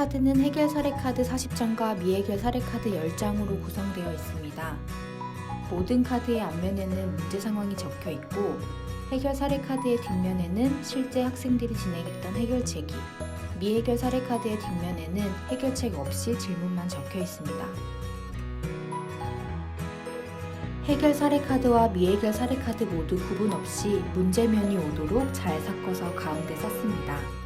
카드는 해결 사례 카드 40장과 미해결 사례 카드 10장으로 구성되어 있습니다. 모든 카드의 앞면에는 문제 상황이 적혀 있고 해결 사례 카드의 뒷면에는 실제 학생들이 진행했던 해결책이, 미해결 사례 카드의 뒷면에는 해결책 없이 질문만 적혀 있습니다. 해결 사례 카드와 미해결 사례 카드 모두 구분 없이 문제면이 오도록 잘 섞어서 가운데 썼습니다.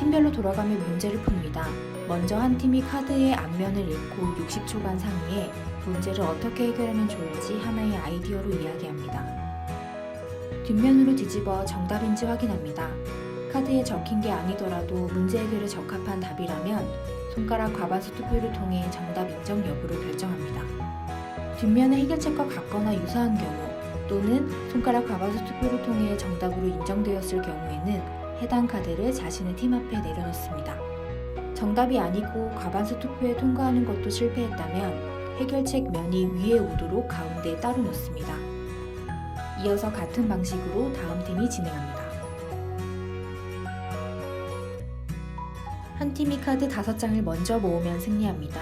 팀별로 돌아가며 문제를 풉니다. 먼저 한 팀이 카드의 앞면을 읽고 60초간 상의해 문제를 어떻게 해결하면 좋을지 하나의 아이디어로 이야기합니다. 뒷면으로 뒤집어 정답인지 확인합니다. 카드에 적힌 게 아니더라도 문제 해결에 적합한 답이라면 손가락 과반수 투표를 통해 정답 인정 여부를 결정합니다. 뒷면의 해결책과 같거나 유사한 경우 또는 손가락 과반수 투표를 통해 정답으로 인정되었을 경우에는 해당 카드를 자신의 팀 앞에 내려놓습니다. 정답이 아니고 과반수 투표에 통과하는 것도 실패했다면 해결책 면이 위에 오도록 가운데에 따로 놓습니다. 이어서 같은 방식으로 다음 팀이 진행합니다. 한 팀이 카드 5장을 먼저 모으면 승리합니다.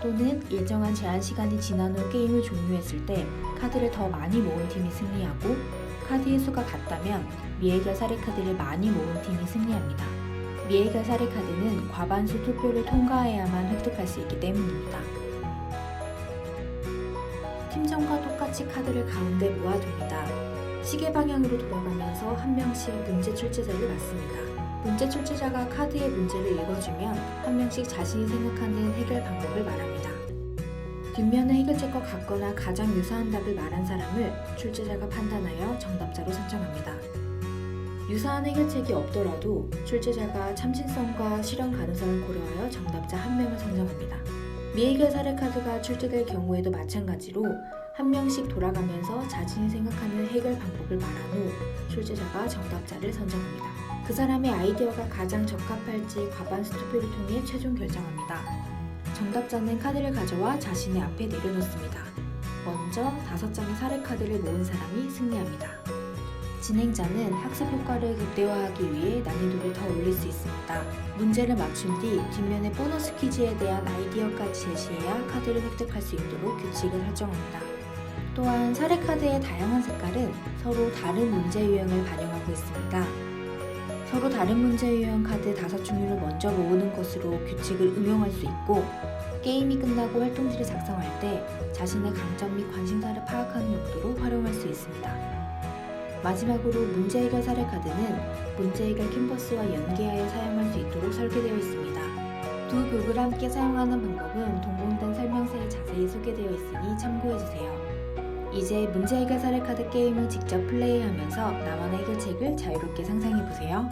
또는 일정한 제한 시간이 지난 후 게임을 종료했을 때 카드를 더 많이 모은 팀이 승리하고 카드의 수가 같다면 미해결 사례 카드를 많이 모은 팀이 승리합니다. 미해결 사례 카드는 과반수 투표를 통과해야만 획득할 수 있기 때문입니다. 팀전과 똑같이 카드를 가운데 모아둡니다. 시계 방향으로 돌아가면서 한 명씩 문제 출제자를 맞습니다. 문제 출제자가 카드의 문제를 읽어주면 한 명씩 자신이 생각하는 해결 방법을 말합니다. 뒷면의 해결책과 같거나 가장 유사한 답을 말한 사람을 출제자가 판단하여 정답자로 선정합니다. 유사한 해결책이 없더라도 출제자가 참신성과 실현 가능성을 고려하여 정답자 한 명을 선정합니다. 미해결 사례 카드가 출제될 경우에도 마찬가지로 한 명씩 돌아가면서 자신이 생각하는 해결 방법을 말한 후 출제자가 정답자를 선정합니다. 그 사람의 아이디어가 가장 적합할지 과반 수 투표를 통해 최종 결정합니다. 정답자는 카드를 가져와 자신의 앞에 내려놓습니다. 먼저 다섯 장의 사례 카드를 모은 사람이 승리합니다. 진행자는 학습 효과를 극대화하기 위해 난이도를 더 올릴 수 있습니다. 문제를 맞춘 뒤 뒷면의 보너스 퀴즈에 대한 아이디어까지 제시해야 카드를 획득할 수 있도록 규칙을 설정합니다. 또한 사례 카드의 다양한 색깔은 서로 다른 문제 유형을 반영하고 있습니다. 서로 다른 문제 유형 카드 다섯 종류를 먼저 모으는 것으로 규칙을 응용할 수 있고 게임이 끝나고 활동지를 작성할 때 자신의 강점 및 관심사를 파악하는 용도로 활용할 수 있습니다. 마지막으로 문제 해결 사례 카드는 문제 해결 캔버스와 연계하여 사용할 수 있도록 설계되어 있습니다. 두 극을 함께 사용하는 방법은 동봉된 설명서에 자세히 소개되어 있으니 참고해주세요. 이제 문제 해결 사례 카드 게임을 직접 플레이하면서 나만의 해결책을 자유롭게 상상해보세요.